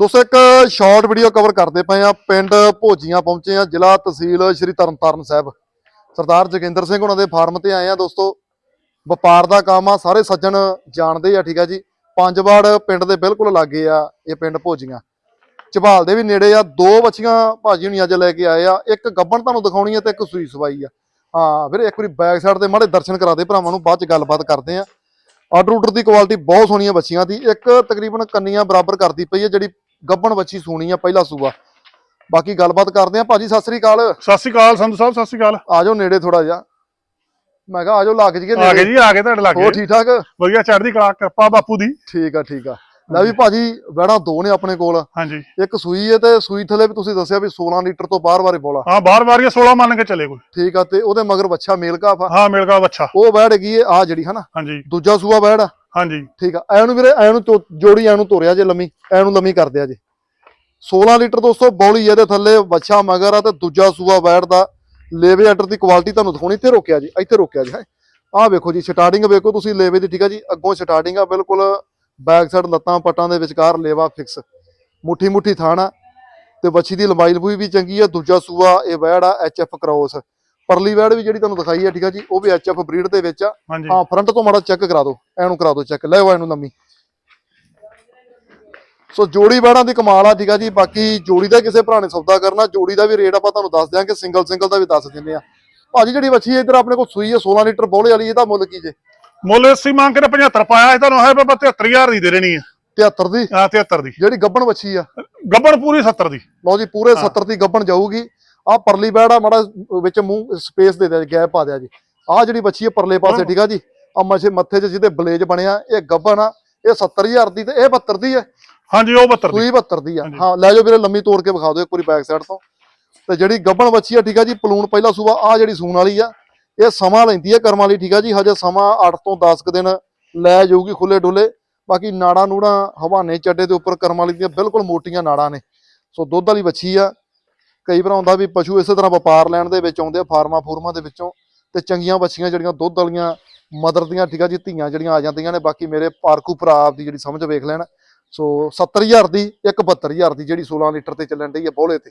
ਦੋਸਤੋ, ਇੱਕ short video cover ਕਰਦੇ ਪਏ ਆ ਪਿੰਡ ਭੋਜੀਆਂ ਪਹੁੰਚੇ ਆ ਜ਼ਿਲ੍ਹਾ ਤਹਿਸੀਲ ਸ਼੍ਰੀ ਤਰਨਤਾਰਨ ਸਾਹਿਬ। ਸਰਦਾਰ ਜੋਗਿੰਦਰ ਸਿੰਘ ਉਹਨਾਂ ਦੇ ਫਾਰਮ ਤੇ ਆਏ ਆ ਦੋਸਤੋ। ਵਪਾਰ ਦਾ ਕੰਮ ਆ, ਸਾਰੇ ਸੱਜਣ ਜਾਣਦੇ ਆ, ਠੀਕ ਆ ਜੀ। ਪੰਜਵਾੜ ਪਿੰਡ ਦੇ ਬਿਲਕੁਲ ਲਾਗੇ ਆ ਇਹ ਪਿੰਡ ਭੋਜੀਆਂ। ਝਬਾਲ ਦੇ ਵੀ ਨੇੜੇ ਆ, ਦੋ ਬੱਚੀਆਂ ਭਾਜੀ ਹੁਣੀ ਅੱਜ ਲੈ ਕੇ ਆਏ ਆ। ਇੱਕ ਗੱਬਣ ਤੁਹਾਨੂੰ ਦਿਖਾਉਣੀ ਆ ਤੇ ਇੱਕ ਸੂਈ ਸਵਾਈ ਆ। ਹਾਂ ਫਿਰ ਇੱਕ ਵਾਰੀ ਬੈਕ ਸਾਈਡ ਤੇ ਮਾੜੇ ਦਰਸ਼ਨ ਕਰਾ ਦੇ ਭਰਾਵਾਂ ਨੂੰ, ਬਾਅਦ ਚ ਗੱਲਬਾਤ ਕਰਦੇ ਆ। ਆਰਡਰ ਆਰਡਰ ਦੀ ਕੁਆਲਿਟੀ ਬਹੁਤ ਸੋਹਣੀ ਆ ਬੱਚੀਆਂ ਦੀ। ਇੱਕ ਤਕਰੀਬਨ ਕੰਨੀਆਂ ਬਰਾਬਰ ਕਰਦੀ ਪਈ ਹੈ ਜਿਹੜੀ ਗੱਬਣ ਬੱਚੀ ਸੋਹਣੀ ਆ ਪਹਿਲਾ ਸੂਆ। ਬਾਕੀ ਗੱਲਬਾਤ ਕਰਦੇ ਆ। ਭਾਜੀ ਸਤਿ ਸ੍ਰੀ ਅਕਾਲ। ਸਤਿ ਸ਼੍ਰੀ ਅਕਾਲ ਸੰਧੂ ਸਾਹਿਬ ਸਤਿ ਸ਼੍ਰੀ ਅਕਾਲ। ਆ ਜਾਓ ਨੇੜੇ ਥੋੜਾ ਜਿਹਾ। ਮੈਂ ਕਿਹਾ ਆ ਜਾਓ ਲੱਗ ਜੀਏ ਆ ਗਏ ਜੀ ਆ ਗਏ ਤੁਹਾਡੇ ਹੋਰ ਲਾਗੇ। ਠੀਕ ਠਾਕ ਵਧੀਆ ਚੜ੍ਹਦੀ ਕਲਾ ਕਿਰਪਾ ਬਾਪੂ ਦੀ। ਠੀਕ ਆ ਠੀਕ ਆ। ਲੈ ਵੀ ਭਾਜੀ ਵੜਾ ਦੋ ਨੇ ਆਪਣੇ ਕੋਲ। ਹਾਂਜੀ। ਇੱਕ ਸੂਈ ਹੈ ਤੇ ਸੂਈ ਥੱਲੇ ਵੀ ਤੁਸੀਂ ਦੱਸਿਆ ਵੀ 16 ਲੀਟਰ ਤੋਂ ਬਾਹਰ ਬਾਰੇ ਬੋਲਾ। ਹਾਂ ਬਾਰ ਬਾਰ 16 ਮੰਨ ਕੇ ਚੱਲੇ ਕੋਈ। ਠੀਕ ਆ ਤੇ ਉਹਦੇ ਮਗਰ ਬੱਚਾ ਮੇਲ ਕਾਫ ਆ ਹਾਂ ਮਿਲ ਗਿਆ ਬੱਚਾ ਉਹ ਬੈੜ ਹੈ ਆ ਜਿਹੜੀ ਹਨਾ। ਹਾਂਜੀ। ਦੂਜਾ ਸੂਆ ਬੈੜ ਆ। ਹਾਂਜੀ। ਠੀਕ ਆ, ਐਨੂੰ ਵੀਰੇ, ਐਨੂੰ ਚੋ- ਜੋੜੀ ਨੂੰ ਤੋਰਿਆ ਜੇ ਲੰਮੀ, ਐਨੂੰ ਲੰਮੀ ਕਰਦੇ ਆ ਜੇ। 16 ਲੀਟਰ ਦੋਸਤੋ, ਬੌਲੀ ਇਹਦੇ ਥੱਲੇ, ਵੱਛਾ ਮਗਰ ਆ ਤੇ ਦੂਜਾ ਸੂਆ ਬੈੜ ਦਾ। ਲੇਵੇ ਆਰਡਰ ਦੀ ਕੁਆਲਿਟੀ ਤੁਹਾਨੂੰ ਦਿਖਾਉਣੀ, ਇੱਥੇ ਰੋਕਿਆ ਜੀ, ਇੱਥੇ ਰੋਕਿਆ ਜੀ, ਹੈਂ। ਆਹ ਵੇਖੋ ਜੀ ਸਟਾਰਟਿੰਗ ਵੇਖੋ ਤੁਸੀਂ ਲੇਵੇ ਦੀ, ਠੀਕ ਆ ਜੀ, ਅੱਗੋਂ ਸਟਾਰਟਿੰਗ ਆ, ਬਿਲਕੁਲ ਬੈਕ ਸਾਈਡ ਲੱਤਾਂ ਪੱਟਾਂ ਦੇ ਵਿਚਕਾਰ ਲੇਵਾ ਫਿਕਸ ਮੁੱਠੀ ਮੁੱਠੀ ਥਾਣਾ ਤੇ ਵੱਛੀ ਦੀ ਲੰਬਾਈ ਲੰਬੂਈ ਵੀ ਚੰਗੀ ਆ, ਦੂਜਾ ਸੂਆ ਇਹ ਵੈੜ ਆ ਐਚਐਫ ਕ੍ਰੋਸ ਪਰਲੀ ਵੈੜ ਵੀ ਜਿਹੜੀ ਤੁਹਾਨੂੰ ਦਿਖਾਈ ਆ ਠੀਕ ਆ ਜੀ ਉਹ ਵੀ ਐਚਐਫ ਬਰੀਡ ਦੇ ਵਿੱਚ ਆ। ਹਾਂ ਫਰੰਟ ਤੋਂ ਮਾੜਾ ਚੈੱਕ ਕਰਾ ਦਿਓ ਐਨੂੰ ਕਰਾ ਦਿਓ ਚੈੱਕ ਲੈ ਆਓ ਇਹਨੂੰ ਲੰਮੀ ਸੋ ਜੋੜੀ ਬੈੜਾਂ ਦੀ ਕਮਾਲ ਆ ਠੀਕ ਆ ਜੀ ਬਾਕੀ ਜੋੜੀ ਦਾ ਕਿਸੇ ਭਰਾ ਨੇ ਸੌਦਾ ਕਰਨਾ ਜੋੜੀ ਦਾ ਵੀ ਰੇਟ ਆਪਾਂ ਤੁਹਾਨੂੰ ਦੱਸ ਦਿਆਂਗੇ ਸਿੰਗਲ ਸਿੰਗਲ ਦਾ ਵੀ ਦੱਸ ਦਿੰਦੇ ਆ। ਭਾਜੀ ਜਿਹੜੀ ਵੱਛੀ ਇੱਧਰ ਆਪਣੇ ਕੋਲ ਸੂਈ ਹੈ 16 ਲੀਟਰ ਬੋਲੇ ਵਾਲੀ ਇਹਦਾ ਮੁੱਲ ਕੀ ਜੇ? ਮੁੱਲ ਅਸੀਂ ਮੰਗ ਕੇ 75 ਪਾਇਆ ਸੀ ਤੁਹਾਨੂੰ ਹੈ ਬਾਬਾ 73000 ਦੀ ਦੇ ਦੇਣੀ ਆ। 73 ਦੀ? ਹਾਂ 73 ਦੀ। ਜਿਹੜੀ ਗੱਬਣ ਵੱਛੀ ਆ। ਗੱਬਣ ਪੂਰੀ 70 ਦੀ। ਲਓ ਜੀ ਪੂਰੇ ਹਾਂ। 70 ਦੀ ਗੱਬਣ ਜਾਊਗੀ। ਆ ਪਰਲੀ ਬੈੜ ਆ ਮਾੜਾ ਵਿੱਚ ਮੂੰਹ ਸਪੇਸ ਦੇ ਦਿਆ ਗੈਪ ਪਾ ਦਿਆ ਜੀ। ਆ ਜਿਹੜੀ ਵੱਛੀ ਹੈ ਪਰਲੇ ਪਾਸੇ। ਠੀਕ ਆ ਜੀ? ਆ ਮੱਛੇ ਮੱਥੇ 'ਚ ਜਿਹਦੇ ਬਲੇਜ ਬਣਿਆ ਇਹ ਗੱਬਣ ਆ ਇਹ 70000 ਦੀ ਤੇ ਇਹ 72 ਦੀ ਹੈ ਹਾਂਜੀ ਉਹ 72 ਦੀ। ਸੂਈ 72 ਦੀ ਆ। ਹਾਂ ਲੈ ਜਾਓ ਵੀਰੇ ਲੰਮੀ ਤੋੜ ਕੇ ਵਿਖਾ ਦਿਓ ਇੱਕ ਵਾਰੀ ਬੈਕ ਸਾਈਡ ਤੋਂ। ਤੇ ਜਿਹੜੀ ਗੱਬਣ ਵੱਛੀ ਆ ਠੀਕ ਆ ਜੀ ਪਲੂਣ ਪਹਿਲਾ ਸੂਆ ਆ ਜਿਹੜੀ ਸੂਣ ਵਾਲੀ ਆ ਇਹ ਸਮਾਂ ਲੈਂਦੀ ਹੈ ਕਰਮਾਂ ਲਈ ਠੀਕ ਆ ਜੀ ਹਜੇ ਸਮਾਂ 8 ਤੋਂ 10 ਕੁ ਦਿਨ ਲੈ ਜਾਊਗੀ ਖੁੱਲੇ ਡੁੱਲੇ ਬਾਕੀ ਨਾੜਾਂ ਨੂੜਾਂ ਹਵਾਨੇ ਚੱਡੇ ਦੇ ਉੱਪਰ ਕਰਮਾਂ ਵਾਲੀ ਦੀਆਂ ਬਿਲਕੁਲ ਮੋਟੀਆਂ ਨਾੜਾਂ ਨੇ। ਸੋ ਦੁੱਧ ਵਾਲੀ ਵੱਛੀ ਆ ਕਈ ਵਾਰ ਆਉਂਦਾ ਵੀ ਪਸ਼ੂ ਇਸੇ ਤਰ੍ਹਾਂ ਵਪਾਰ ਲੈਣ ਦੇ ਵਿੱਚ ਆਉਂਦੇ ਆ, ਫਾਰਮਾਂ ਫੂਰਮਾਂ ਦੇ ਵਿੱਚੋਂ ਤੇ ਚੰਗੀਆਂ ਵੱਛੀਆਂ ਜਿਹੜੀਆਂ ਦੁੱਧ ਵਾਲੀਆਂ ਮਦਰ ਦੀਆਂ, ਠੀਕ ਆ ਜੀ, ਧੀਆਂ ਜਿਹੜੀਆਂ ਆ ਜਾਂਦੀਆਂ ਨੇ, ਬਾਕੀ ਮੇਰੇ ਪਾਰਕੂ ਭਰਾ ਆਪਦੀ ਜਿਹੜੀ ਸਮਝ ਵੇਖ ਲੈਣ। ਸੋ 70000 ਦੀ, ਇੱਕ 72000 ਦੀ ਜਿਹੜੀ 16 ਲੀਟਰ ਤੇ ਚੱਲਣ ਡਈ ਹੈ ਬੋਲੇ ਤੇ।